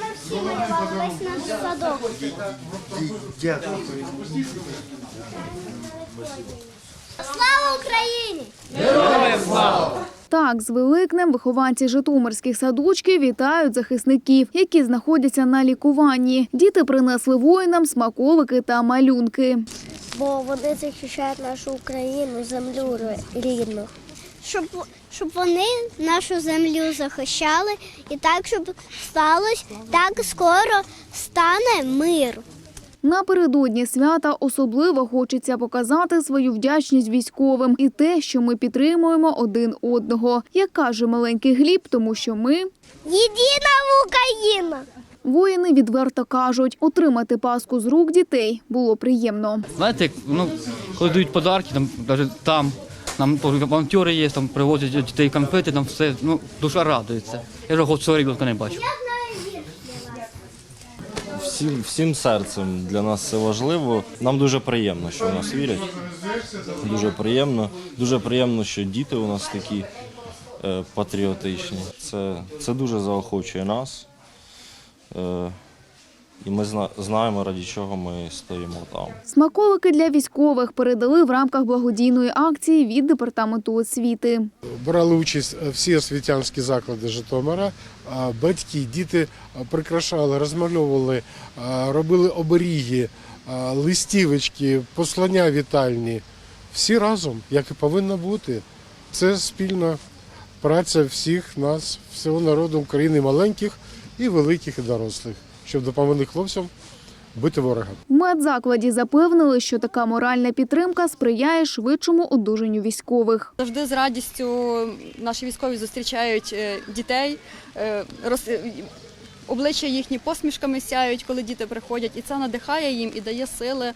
весь наш садок. Дякую. Слава Україні! Так, з Великнем вихованці житомирських садочків вітають захисників, які знаходяться на лікуванні. Діти принесли воїнам смаколики та малюнки. Бо вони захищають нашу Україну, землю рідну. Щоб, щоб вони нашу землю захищали і так, щоб сталося, так скоро стане мир. Напередодні свята особливо хочеться показати свою вдячність військовим і те, що ми підтримуємо один одного. Як каже маленький Гліб, тому що ми Єдина Україна! воїни відверто кажуть, отримати паску з рук дітей було приємно. Знаєте, ну, коли дають подарки, там навіть там нам волонтери є, там привозять дітей конфети, там все, ну, душа радується. Я вже год цього ребенка не бачив. Всім, всім серцем для нас це важливо. Нам дуже приємно, що в нас вірять. Дуже приємно. Дуже приємно, що діти у нас такі е, патріотичні. Це, це дуже заохочує нас. Е, і ми знаємо, раді чого ми стоїмо там. Смаколики для військових передали в рамках благодійної акції від департаменту освіти. брали участь всі освітянські заклади Житомира. Батьки, діти прикрашали, розмальовували, робили оберіги, листівочки, послання вітальні. Всі разом, як і повинно бути. Це спільна праця всіх нас, всього народу України, маленьких і великих, і дорослих, щоб допомогти хлопцям бити ворога. В медзакладі запевнили, що така моральна підтримка сприяє швидшому одужанню військових. Завжди з радістю наші військові зустрічають е, дітей, е, роз- е, обличчя їхні посмішками сяють, коли діти приходять, і це надихає їм і дає сили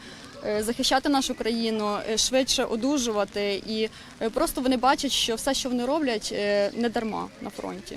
захищати нашу країну, швидше одужувати. І просто вони бачать, що все, що вони роблять, не дарма на фронті.